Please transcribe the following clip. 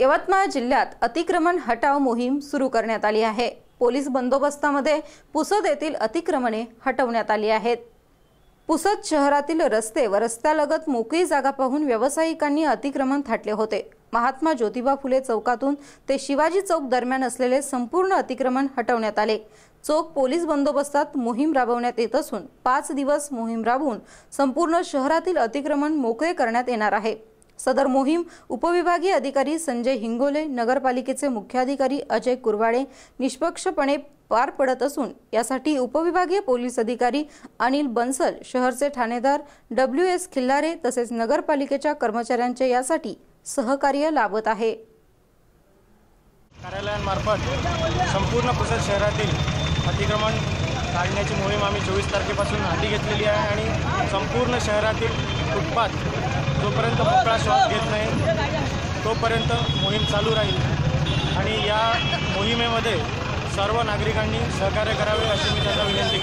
यवतमाळ जिल्ह्यात अतिक्रमण हटाव मोहीम सुरू करण्यात आली आहे. पोलीस बंदोबस्तामध्ये पुसद येथील अतिक्रमणे हटवण्यात आली आहेत. पुसद शहरातील रस्ते व रस्त्यालगत मोकळी जागा पाहून व्यावसायिकांनी अतिक्रमण थाटले होते. महात्मा ज्योतिबा फुले चौकातून ते शिवाजी चौक दरम्यान असलेले संपूर्ण अतिक्रमण हटवण्यात आले. चौक पोलीस बंदोबस्तात मोहीम राबवण्यात येत असून पाच दिवस मोहीम राबवून संपूर्ण शहरातील अतिक्रमण मोकळे करण्यात येणार आहे. सदर मोहीम उपविभागीय अधिकारी संजय हिंगोले नगरपालिकेचे मुख्याधिकारी अजय कुरवाडे निष्पक्षपणे पार पडत असून यासाठी उपविभागीय पोलीस अधिकारी अनिल बन्सल शहरचे ठाणेदार डब्ल्यू एस खिल्लारे तसेच नगरपालिकेच्या कर्मचाऱ्यांचे यासाठी सहकार्य लाभत आहे. कार्यालयांमार्फत संपूर्ण पुसद शहरातील अतिक्रमण काढण्याची मोहीम आम्ही चोवीस तारखेपासून हाती घेतलेली आहे आणि संपूर्ण शहरातील फुटपाथ जोपर्यंत मोकळा श्वास घेत नाही तोपर्यंत मोहीम चालू राहील. आणि या मोहिमेमध्ये सर्व नागरिकांनी सहकार्य करावे अशी मी त्यांना विनंती